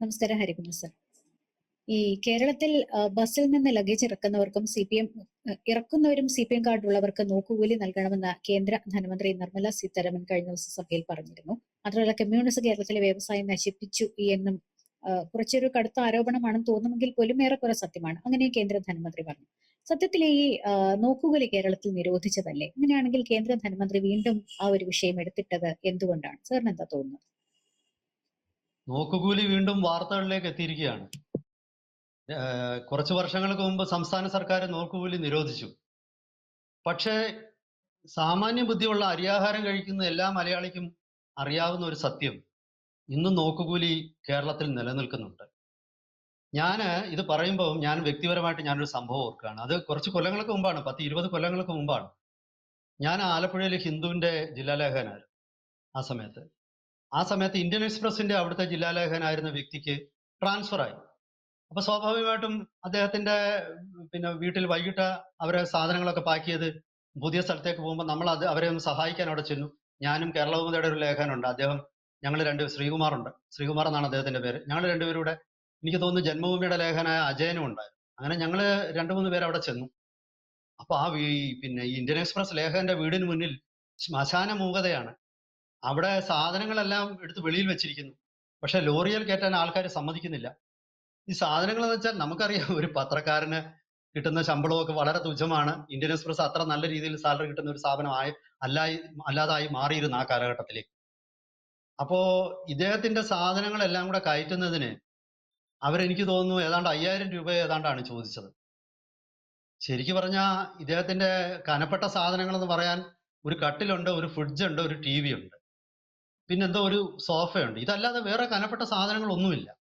നമസ്കാരം ഹരികുമാർ സർ. ഈ കേരളത്തിൽ ബസ്സിൽ നിന്ന് ലഗേജ് ഇറക്കുന്നവർക്കും സി പി എം ഇറക്കുന്നവരും സി പി എം കാർഡ് ഉള്ളവർക്ക് നോക്കുകൂലി നൽകണമെന്ന് കേന്ദ്ര ധനമന്ത്രി നിർമ്മല സീതാരാമൻ കഴിഞ്ഞ ദിവസം സഭയിൽ പറഞ്ഞിരുന്നു. മാത്രമല്ല കമ്മ്യൂണിസ്റ്റ് കേരളത്തിലെ വ്യവസായം നശിപ്പിച്ചു എന്നും കുറച്ചൊരു കടുത്ത ആരോപണമാണെന്ന് തോന്നുമെങ്കിൽ പോലും ഏറെക്കുറെ സത്യമാണ്. അങ്ങനെ കേന്ദ്ര ധനമന്ത്രി പറഞ്ഞു. സത്യത്തിൽ ഈ നോക്കുകൂലി കേരളത്തിൽ നിരോധിച്ചതല്ലേ? അങ്ങനെയാണെങ്കിൽ കേന്ദ്ര ധനമന്ത്രി വീണ്ടും ആ ഒരു വിഷയം എടുത്തിട്ടത് എന്തുകൊണ്ടാണ്? സാറിന് എന്താ തോന്നുന്നത്? നോക്കുകൂലി വീണ്ടും വാർത്തകളിലേക്ക് എത്തിയിരിക്കുകയാണ്. കുറച്ച് വർഷങ്ങൾക്ക് മുമ്പ് സംസ്ഥാന സർക്കാർ നോക്കുകൂലി നിരോധിച്ചു. പക്ഷേ സാമാന്യ ബുദ്ധിയുള്ള അരിയാഹാരം കഴിക്കുന്ന എല്ലാ മലയാളിക്കും അറിയാവുന്ന ഒരു സത്യം. ഇന്നും നോക്കുകൂലി കേരളത്തിൽ നിലനിൽക്കുന്നുണ്ട്. ഞാൻ ഇത് പറയുമ്പോൾ ഞാൻ വ്യക്തിപരമായിട്ട് ഞാനൊരു സംഭവം ഓർക്കുകയാണ്. അത് കുറച്ച് കൊല്ലങ്ങൾക്ക് മുമ്പാണ്. പത്ത് ഇരുപത് കൊല്ലങ്ങൾക്ക് മുമ്പാണ്. ഞാൻ ആലപ്പുഴയിൽ ഹിന്ദുവിന്റെ ജില്ലാലേഖകനായിരുന്നു ആ സമയത്ത്. ആ സമയത്ത് ഇന്ത്യൻ എക്സ്പ്രസിന്റെ അവിടുത്തെ ജില്ലാലേഖകനായിരുന്ന വ്യക്തിക്ക് ട്രാൻസ്ഫർ ആയി. അപ്പൊ സ്വാഭാവികമായിട്ടും അദ്ദേഹത്തിന്റെ പിന്നെ വീട്ടിൽ വൈകിട്ട് അവരെ സാധനങ്ങളൊക്കെ പാക്ക് ചെയ്ത് പുതിയ സ്ഥലത്തേക്ക് പോകുമ്പോൾ നമ്മൾ അത് അവരെ ഒന്ന് സഹായിക്കാൻ അവിടെ ചെന്നു. ഞാനും കേരളഭൂമിതയുടെ ഒരു ലേഖനുണ്ട് അദ്ദേഹം ഞങ്ങൾ രണ്ട് ശ്രീകുമാർ ഉണ്ട് ശ്രീകുമാർ എന്നാണ് അദ്ദേഹത്തിന്റെ പേര്. ഞങ്ങൾ രണ്ടുപേരുടെ എനിക്ക് തോന്നുന്നു ജന്മഭൂമിയുടെ ലേഖനായ അജയനും ഉണ്ടായിരുന്നു. അങ്ങനെ ഞങ്ങൾ രണ്ടു മൂന്ന് പേര് അവിടെ ചെന്നു. അപ്പൊ ആ പിന്നെ ഇന്ത്യൻ എക്സ്പ്രസ് ലേഖകന്റെ വീടിന് മുന്നിൽ ശ്മശാന മൂകതയാണ് അവിടെ സാധനങ്ങളെല്ലാം എടുത്ത് വെളിയിൽ വെച്ചിരിക്കുന്നു. പക്ഷെ ലോറിയിൽ കയറ്റാൻ ആൾക്കാർ സമ്മതിക്കുന്നില്ല. ഈ സാധനങ്ങൾ എന്ന് വെച്ചാൽ നമുക്കറിയാം ഒരു പത്രക്കാരന് കിട്ടുന്ന ശമ്പളമൊക്കെ വളരെ തുച്ഛമാണ്. ഇന്ത്യൻ എക്സ്പ്രസ് അത്ര നല്ല രീതിയിൽ സാലറി കിട്ടുന്ന ഒരു സ്ഥാപനമായി അല്ലായി അല്ലാതായി മാറിയിരുന്നു ആ കാലഘട്ടത്തിലേക്ക്. അപ്പോ ഇദ്ദേഹത്തിന്റെ സാധനങ്ങളെല്ലാം കൂടെ കയറ്റുന്നതിന് അവരെനിക്ക് തോന്നുന്നു ഏതാണ്ട് അയ്യായിരം രൂപ ഏതാണ്ടാണ് ചോദിച്ചത്. ശരിക്കു പറഞ്ഞാൽ ഇദ്ദേഹത്തിന്റെ കനപ്പെട്ട സാധനങ്ങൾ എന്ന് പറയാൻ ഒരു കട്ടിലുണ്ട് ഒരു ഫ്രിഡ്ജ് ഉണ്ട് ഒരു ടി വി ഉണ്ട്. പിന്നെന്തോ ഒരു സോഫയുണ്ട്. ഇതല്ലാതെ വേറെ കനപ്പെട്ട സാധനങ്ങളൊന്നുമില്ല.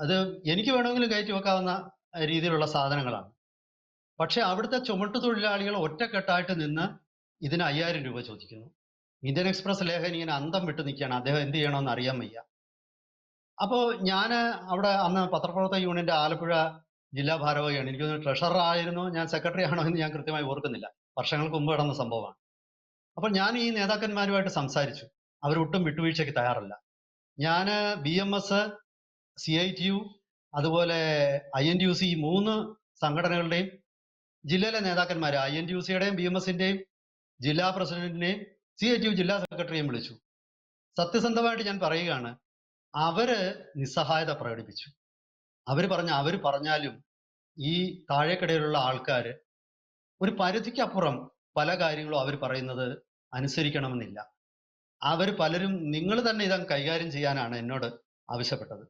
അത് എനിക്ക് വേണമെങ്കിലും കയറ്റി വെക്കാവുന്ന രീതിയിലുള്ള സാധനങ്ങളാണ്. പക്ഷെ അവിടുത്തെ ചുമട്ടു തൊഴിലാളികൾ ഒറ്റക്കെട്ടായിട്ട് നിന്ന് ഇതിന് അയ്യായിരം രൂപ ചോദിക്കുന്നു. ഇന്ത്യൻ എക്സ്പ്രസ് ലേഖൻ ഇങ്ങനെ അന്തം വിട്ട് നിൽക്കുകയാണ്. അദ്ദേഹം എന്ത് ചെയ്യണമെന്ന് അറിയാൻ വയ്യ. അപ്പോൾ ഞാൻ അവിടെ അന്ന് പത്രപ്രവർത്തക യൂണിയന്റെ ആലപ്പുഴ ജില്ലാ ഭാരവാഹിയാണ്. എനിക്ക് തോന്നുന്നു ട്രഷറർ ആയിരുന്നു. ഞാൻ സെക്രട്ടറി ആണോ എന്ന് ഞാൻ കൃത്യമായി ഓർക്കുന്നില്ല. വർഷങ്ങൾക്ക് മുമ്പ് നടന്ന സംഭവമാണ്. അപ്പോൾ ഞാൻ ഈ നേതാക്കന്മാരുമായിട്ട് സംസാരിച്ചു. അവരൊട്ടും വിട്ടുവീഴ്ചയ്ക്ക് തയ്യാറല്ല. ഞാൻ B M S C I T U അതുപോലെ I N T U C മൂന്ന് സംഘടനകളുടെയും ജില്ലയിലെ നേതാക്കന്മാർ ഐ എൻ ടി യു സിയുടെയും ബി എം എസിന്റെയും ജില്ലാ പ്രസിഡന്റിനെയും സി ഐ ടി യു ജില്ലാ സെക്രട്ടറിയെയും വിളിച്ചു. സത്യസന്ധമായിട്ട് ഞാൻ പറയുകയാണ് അവർ നിസ്സഹായത പ്രകടിപ്പിച്ചു. അവർ പറഞ്ഞ അവർ പറഞ്ഞാലും ഈ താഴേക്കിടയിലുള്ള ആൾക്കാർ ഒരു പരിധിക്കപ്പുറം പല കാര്യങ്ങളും അവർ പറയുന്നത് അനുസരിക്കണമെന്നില്ല. അവർ പലരും നിങ്ങൾ തന്നെ ഇതങ്ങ് കൈകാര്യം ചെയ്യാനാണ് എന്നോട് ആവശ്യപ്പെട്ടത്.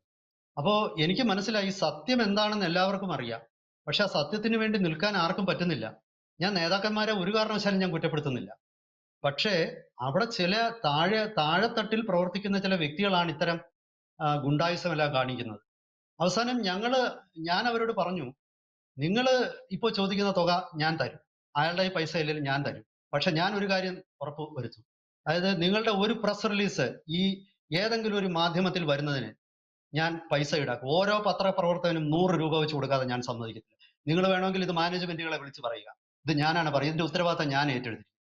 അപ്പോൾ എനിക്ക് മനസ്സിലായി സത്യം എന്താണെന്ന് എല്ലാവർക്കും അറിയാം. പക്ഷെ ആ സത്യത്തിന് വേണ്ടി നിൽക്കാൻ ആർക്കും പറ്റുന്നില്ല. ഞാൻ നേതാക്കന്മാരെ ഒരു കാരണവശാലും ഞാൻ കുറ്റപ്പെടുത്തുന്നില്ല. പക്ഷേ അവിടെ ചില താഴെ താഴെത്തട്ടിൽ പ്രവർത്തിക്കുന്ന ചില വ്യക്തികളാണ് ഇത്തരം ഗുണ്ടായുസമെല്ലാം കാണിക്കുന്നത്. അവസാനം ഞങ്ങൾ ഞാൻ അവരോട് പറഞ്ഞു നിങ്ങൾ ഇപ്പോൾ ചോദിക്കുന്ന തുക ഞാൻ തരും. അയാളുടെ ഈ പൈസ ഇല്ലെങ്കിൽ ഞാൻ തരും. പക്ഷെ ഞാൻ ഒരു കാര്യം ഉറപ്പ് വരുത്തും. അതായത് നിങ്ങളുടെ ഒരു പ്രസ് റിലീസ് ഈ ഏതെങ്കിലും ഒരു മാധ്യമത്തിൽ വരുന്നതിന് ഞാൻ പൈസ ഈടാക്കും. ഓരോ പത്രപ്രവർത്തകനും നൂറ് രൂപ വെച്ച് കൊടുക്കാതെ ഞാൻ സമ്മതിക്കത്തില്ല. നിങ്ങൾ വേണമെങ്കിൽ ഇത് മാനേജ്മെന്റുകളെ വിളിച്ച് പറയുക. ഇത് ഞാനാണ് പറയുക. ഇതിന്റെ ഉത്തരവാദിത്തം ഞാൻ ഏറ്റെടുത്തിരിക്കും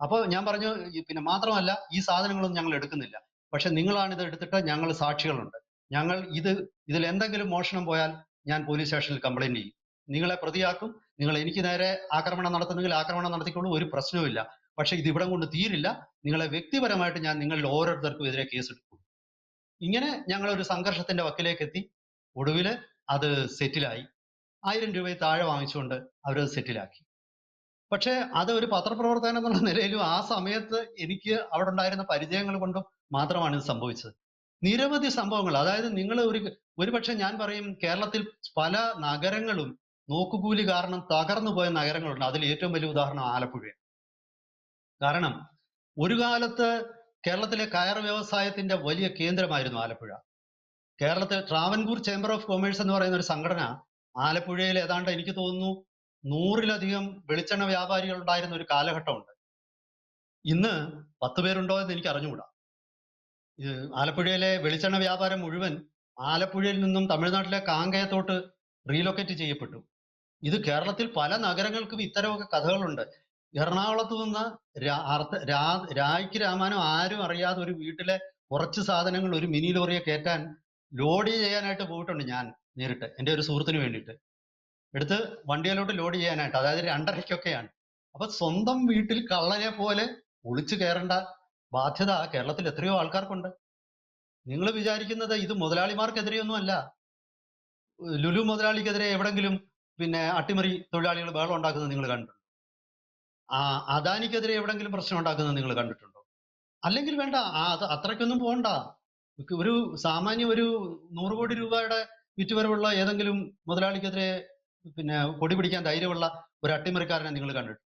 അപ്പോൾ ഞാൻ പറഞ്ഞു പിന്നെ മാത്രമല്ല ഈ സാധനങ്ങളൊന്നും ഞങ്ങൾ എടുക്കുന്നില്ല. പക്ഷെ നിങ്ങളാണ് ഇത് എടുത്തിട്ട് ഞങ്ങൾ സാക്ഷികളുണ്ട്. ഞങ്ങൾ ഇത് ഇതിൽ എന്തെങ്കിലും മോഷണം പോയാൽ ഞാൻ പോലീസ് സ്റ്റേഷനിൽ കംപ്ലൈന്റ് ചെയ്യും. നിങ്ങളെ പ്രതിയാക്കും. നിങ്ങൾ എനിക്ക് നേരെ ആക്രമണം നടത്തുന്നെങ്കിൽ ആക്രമണം നടത്തിക്കോളൂ. ഒരു പ്രശ്നവുമില്ല. പക്ഷെ ഇത് ഇവിടം കൊണ്ട് തീരില്ല. നിങ്ങളെ വ്യക്തിപരമായിട്ട് ഞാൻ നിങ്ങളിൽ ഓരോരുത്തർക്കും എതിരെ കേസെടുക്കും ഇങ്ങനെ ഞങ്ങൾ ഒരു സംഘർഷത്തിന്റെ വക്കിലേക്ക് എത്തി ഒടുവിൽ അത് സെറ്റിലായി ആയിരം രൂപയിൽ താഴെ വാങ്ങിച്ചുകൊണ്ട് അവരത് സെറ്റിലാക്കി പക്ഷേ അത് ഒരു പത്രപ്രവർത്തകൻ എന്നുള്ള നിലയിലും ആ സമയത്ത് എനിക്ക് അവിടെ ഉണ്ടായിരുന്ന പരിചയങ്ങൾ കൊണ്ടും മാത്രമാണ് ഇത് സംഭവിച്ചത്. നിരവധി സംഭവങ്ങൾ അതായത് നിങ്ങൾ ഒരു ഒരുപക്ഷെ ഞാൻ പറയും കേരളത്തിൽ പല നഗരങ്ങളും നോക്കുകൂലി കാരണം തകർന്നു പോയ നഗരങ്ങളുണ്ട്. അതിൽ ഏറ്റവും വലിയ ഉദാഹരണം ആലപ്പുഴയാണ്. കാരണം ഒരു കാലത്ത് കേരളത്തിലെ കയർ വ്യവസായത്തിന്റെ വലിയ കേന്ദ്രമായിരുന്നു ആലപ്പുഴ. കേരളത്തിലെ ട്രാവൻകൂർ ചേംബർ ഓഫ് കൊമേഴ്സ് എന്ന് പറയുന്ന ഒരു സംഘടന ആലപ്പുഴയിൽ ഏതാണ്ട് എനിക്ക് തോന്നുന്നു നൂറിലധികം വെളിച്ചെണ്ണ വ്യാപാരികൾ ഉണ്ടായിരുന്ന ഒരു കാലഘട്ടമുണ്ട്. ഇന്ന് പത്ത് പേരുണ്ടോ എന്ന് എനിക്ക് അറിഞ്ഞുകൂടാ. ആലപ്പുഴയിലെ വെളിച്ചെണ്ണ വ്യാപാരം മുഴുവൻ ആലപ്പുഴയിൽ നിന്നും തമിഴ്നാട്ടിലെ കാങ്കയത്തോട്ട് റീലൊക്കേറ്റ് ചെയ്യപ്പെട്ടു. ഇത് കേരളത്തിൽ പല നഗരങ്ങൾക്കും ഇത്തരമൊക്കെ കഥകളുണ്ട്. എറണാകുളത്ത് നിന്ന് രായ്ക്ക് രാമാനും ആരും അറിയാതെ ഒരു വീട്ടിലെ കുറച്ച് സാധനങ്ങൾ ഒരു മിനി ലോറിയെ കയറ്റാൻ ലോഡ് ചെയ്യാനായിട്ട് പോയിട്ടുണ്ട് ഞാൻ നേരിട്ട് എന്റെ ഒരു സുഹൃത്തിന് വേണ്ടിയിട്ട്. എടുത്ത് വണ്ടിയിലോട്ട് ലോഡ് ചെയ്യാനായിട്ട് അതായത് രണ്ടരയ്ക്കൊക്കെയാണ്. അപ്പൊ സ്വന്തം വീട്ടിൽ കള്ളനെ പോലെ ഒളിച്ചു കയറേണ്ട ബാധ്യത കേരളത്തിൽ എത്രയോ ആൾക്കാർക്കുണ്ട്. നിങ്ങൾ വിചാരിക്കുന്നത് ഇത് മുതലാളിമാർക്കെതിരെയൊന്നും അല്ല ലുലു മുതലാളിക്കെതിരെ എവിടെങ്കിലും പിന്നെ അട്ടിമറി തൊഴിലാളികൾ ബഹളം ഉണ്ടാക്കുന്നത് നിങ്ങൾ ആ അദാനിക്കെതിരെ എവിടെങ്കിലും പ്രശ്നം ഉണ്ടാക്കുന്നത് നിങ്ങൾ കണ്ടിട്ടുണ്ടോ? അല്ലെങ്കിൽ വേണ്ട ആ അത് അത്രയ്ക്കൊന്നും പോകണ്ട ഒരു സാമാന്യ ഒരു നൂറ് കോടി രൂപയുടെ വിറ്റുവരവുള്ള ഏതെങ്കിലും മുതലാളിക്കെതിരെ പിന്നെ കൊടി പിടിക്കാൻ ധൈര്യമുള്ള ഒരു അട്ടിമറിക്കാരനെ നിങ്ങൾ കണ്ടിട്ടുണ്ടോ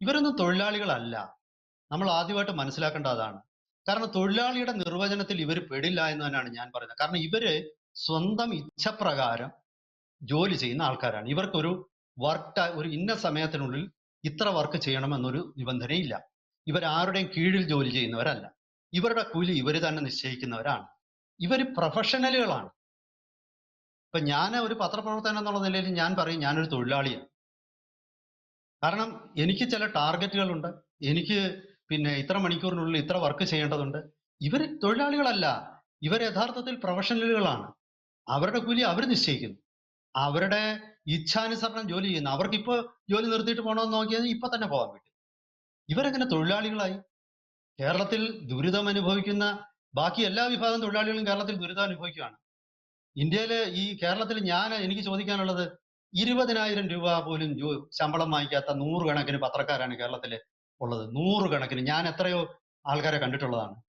ഇവരൊന്നും തൊഴിലാളികളല്ല. നമ്മൾ ആദ്യമായിട്ട് മനസ്സിലാക്കേണ്ട അതാണ്. കാരണം തൊഴിലാളിയുടെ നിർവചനത്തിൽ ഇവർ പെടില്ല എന്ന് തന്നെയാണ് ഞാൻ പറയുന്നത്. കാരണം ഇവർ സ്വന്തം ഇച്ഛപ്രകാരം ജോലി ചെയ്യുന്ന ആൾക്കാരാണ്. ഇവർക്കൊരു വർക്ക് ഒരു ഇന്ന സമയത്തിനുള്ളിൽ ഇത്ര വർക്ക് ചെയ്യണമെന്നൊരു നിബന്ധനയില്ല. ഇവരാരുടെയും കീഴിൽ ജോലി ചെയ്യുന്നവരല്ല. ഇവരുടെ കൂലി ഇവർ തന്നെ നിശ്ചയിക്കുന്നവരാണ്. ഇവർ പ്രൊഫഷണലുകളാണ്. ഇപ്പൊ ഞാൻ ഒരു പത്രപ്രവർത്തകൻ എന്നുള്ള നിലയിൽ ഞാൻ പറയും ഞാനൊരു തൊഴിലാളിയാണ്. കാരണം എനിക്ക് ചില ടാർഗറ്റുകളുണ്ട്. എനിക്ക് പിന്നെ ഇത്ര മണിക്കൂറിനുള്ളിൽ ഇത്ര വർക്ക് ചെയ്യേണ്ടതുണ്ട്. ഇവർ തൊഴിലാളികളല്ല. ഇവർ യഥാർത്ഥത്തിൽ പ്രൊഫഷണലുകളാണ്. അവരുടെ കൂലി അവർ നിശ്ചയിക്കുന്നു. അവരുടെ ഇച്ഛാനുസരണം ജോലി ചെയ്യുന്ന. അവർക്ക് ഇപ്പൊ ജോലി നിർത്തിയിട്ട് പോകണമെന്ന് നോക്കിയാൽ ഇപ്പൊ തന്നെ പോകാൻ പറ്റും. ഇവരെങ്ങനെ തൊഴിലാളികളായി? കേരളത്തിൽ ദുരിതം അനുഭവിക്കുന്ന ബാക്കി എല്ലാ വിഭാഗം തൊഴിലാളികളും കേരളത്തിൽ ദുരിതം അനുഭവിക്കുകയാണ്. ഇന്ത്യയിലെ ഈ കേരളത്തിൽ ഞാൻ എനിക്ക് ചോദിക്കാനുള്ളത് ഇരുപതിനായിരം രൂപ പോലും ശമ്പളം വാങ്ങിക്കാത്ത നൂറുകണക്കിന് പത്രക്കാരാണ് കേരളത്തിൽ ഉള്ളത്. നൂറുകണക്കിന്. ഞാൻ എത്രയോ ആൾക്കാരെ കണ്ടിട്ടുള്ളതാണ്.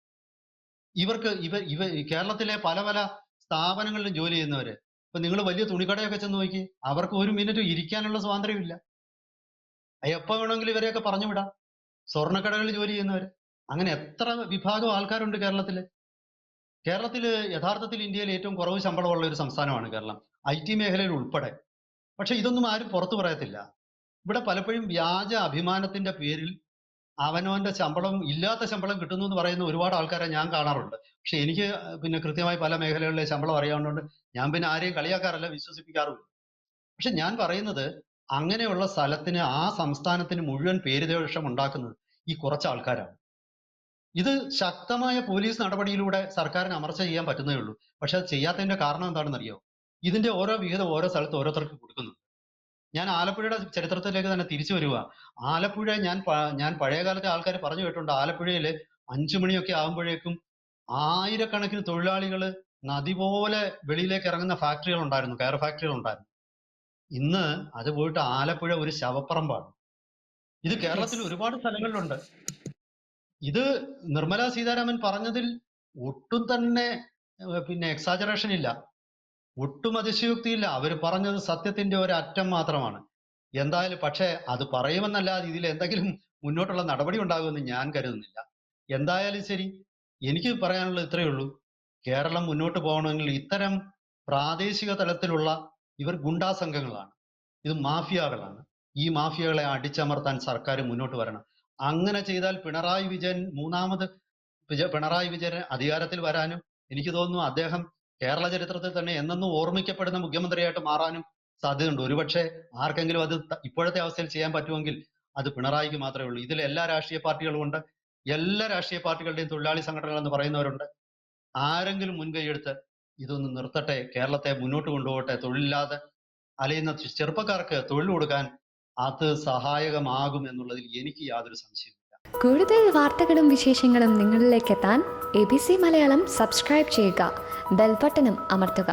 ഇവർക്ക് ഇവ ഇവ കേരളത്തിലെ പല പല സ്ഥാപനങ്ങളിലും ജോലി ചെയ്യുന്നവര് ഇപ്പൊ നിങ്ങൾ വലിയ തുണിക്കടയൊക്കെ ചെന്ന് നോക്കി. അവർക്ക് ഒരു മിനിറ്റ് ഇരിക്കാനുള്ള സ്വാതന്ത്ര്യമില്ല എപ്പോ വേണമെങ്കിലും ഇവരെയൊക്കെ പറഞ്ഞു വിടാം. സ്വർണക്കടകളിൽ ജോലി ചെയ്യുന്നവർ അങ്ങനെ എത്ര വിഭാഗം ആൾക്കാരുണ്ട് കേരളത്തിൽ കേരളത്തിൽ യഥാർത്ഥത്തിൽ ഇന്ത്യയിൽ ഏറ്റവും കുറവ് ശമ്പളമുള്ള ഒരു സംസ്ഥാനമാണ് കേരളം. ഐ ടി മേഖലയിൽ ഉൾപ്പെടെ. പക്ഷെ ഇതൊന്നും ആരും പുറത്തു പറയത്തില്ല. ഇവിടെ പലപ്പോഴും വ്യാജ അഭിമാനത്തിന്റെ പേരിൽ അവനവന്റെ ശമ്പളം ഇല്ലാത്ത ശമ്പളം കിട്ടുന്നു എന്ന് പറയുന്ന ഒരുപാട് ആൾക്കാരെ ഞാൻ കാണാറുണ്ട്. പക്ഷെ എനിക്ക് പിന്നെ കൃത്യമായി പല മേഖലകളിലെ ശമ്പളം അറിയാവുന്നതുകൊണ്ട് ഞാൻ പിന്നെ ആരെയും കളിയാക്കാറല്ല വിശ്വസിപ്പിക്കാറുമില്ല. പക്ഷെ ഞാൻ പറയുന്നത് അങ്ങനെയുള്ള സ്ഥലത്തിന് ആ സംസ്ഥാനത്തിന് മുഴുവൻ പേരുദോഷം ഉണ്ടാക്കുന്നത് ഈ കുറച്ച് ആൾക്കാരാണ്. ഇത് ശക്തമായ പോലീസ് നടപടിയിലൂടെ സർക്കാരിന് അമർച്ച ചെയ്യാൻ പറ്റുന്നേ ഉള്ളൂ. പക്ഷെ അത് ചെയ്യാത്തതിന്റെ കാരണം എന്താണെന്ന് അറിയോ ഇതിന്റെ ഓരോ വിഹിതം ഓരോ സ്ഥലത്ത് ഓരോരുത്തർക്ക് കൊടുക്കുന്നു ഞാൻ ആലപ്പുഴയുടെ ചരിത്രത്തിലേക്ക് തന്നെ തിരിച്ചു വരിക. ആലപ്പുഴ ഞാൻ ഞാൻ പഴയ കാലത്തെ ആൾക്കാർ പറഞ്ഞു കേട്ടിട്ടുണ്ട് ആലപ്പുഴയിൽ അഞ്ചു മണിയൊക്കെ ആകുമ്പോഴേക്കും ആയിരക്കണക്കിന് തൊഴിലാളികൾ നദി പോലെ വെളിയിലേക്ക് ഇറങ്ങുന്ന ഫാക്ടറികൾ ഉണ്ടായിരുന്നു കയർ ഫാക്ടറികൾ ഉണ്ടായിരുന്നു ഇന്ന് അത് പോയിട്ട് ആലപ്പുഴ ഒരു ശവപ്പറമ്പാണ്. ഇത് കേരളത്തിൽ. ഒരുപാട് സ്ഥലങ്ങളിലുണ്ട്. ഇത് നിർമ്മല സീതാരാമൻ പറഞ്ഞതിൽ ഒട്ടും തന്നെ പിന്നെ എക്സാജറേഷൻ ഇല്ല. ഒട്ടും അതിശയോക്തിയില്ല. അവർ പറഞ്ഞത് സത്യത്തിന്റെ ഒരു അറ്റം മാത്രമാണ്. എന്തായാലും പക്ഷേ അത് പറയുമെന്നല്ലാതെ ഇതിൽ എന്തെങ്കിലും മുന്നോട്ടുള്ള നടപടി ഉണ്ടാകുമെന്ന് ഞാൻ കരുതുന്നില്ല. എന്തായാലും ശരി എനിക്ക് പറയാനുള്ളത് ഇത്രയേ ഉള്ളൂ. കേരളം മുന്നോട്ട് പോകണമെങ്കിൽ ഇത്തരം പ്രാദേശിക തലത്തിലുള്ള ഇവർ ഗുണ്ടാ സംഘങ്ങളാണ്. ഇത് മാഫിയകളാണ്. ഈ മാഫിയകളെ അടിച്ചമർത്താൻ സർക്കാർ മുന്നോട്ട് വരണം. അങ്ങനെ ചെയ്താൽ പിണറായി വിജയൻ മൂന്നാമത് പിണറായി വിജയൻ അധികാരത്തിൽ വരാനും എനിക്ക് തോന്നുന്നു അദ്ദേഹം കേരള ചരിത്രത്തിൽ തന്നെ എന്നെന്നും ഓർമ്മിക്കപ്പെടുന്ന മുഖ്യമന്ത്രിയായിട്ട് മാറാനും സാധ്യതയുണ്ട്. ഒരുപക്ഷെ ആർക്കെങ്കിലും അത് ഇപ്പോഴത്തെ അവസ്ഥയിൽ ചെയ്യാൻ പറ്റുമെങ്കിൽ അത് പിണറായിക്ക് മാത്രമേ ഉള്ളൂ. ഇതിൽ എല്ലാ രാഷ്ട്രീയ പാർട്ടികളും ഉണ്ട്. എല്ലാ രാഷ്ട്രീയ പാർട്ടികളുടെയും തൊഴിലാളി സംഘടനകൾ എന്ന് പറയുന്നവരുണ്ട്. ആരെങ്കിലും മുൻകൈയെടുത്ത് ഇതൊന്ന് നിർത്തട്ടെ കേരളത്തെ മുന്നോട്ട് കൊണ്ടുപോകട്ടെ തൊഴിലില്ലാതെ അലയുന്ന ചെറുപ്പക്കാർക്ക് തൊഴിൽ കൊടുക്കാൻ അത് സഹായകമാകും എന്നുള്ളതിൽ എനിക്ക് യാതൊരു സംശയവുമില്ല. കൂടുതൽ വാർത്തകളും വിശേഷങ്ങളും നിങ്ങളിലേക്ക് എത്താൻ A B C Malayalam subscribe ചെയ്യുക ബെൽബട്ടനും അമർത്തുക.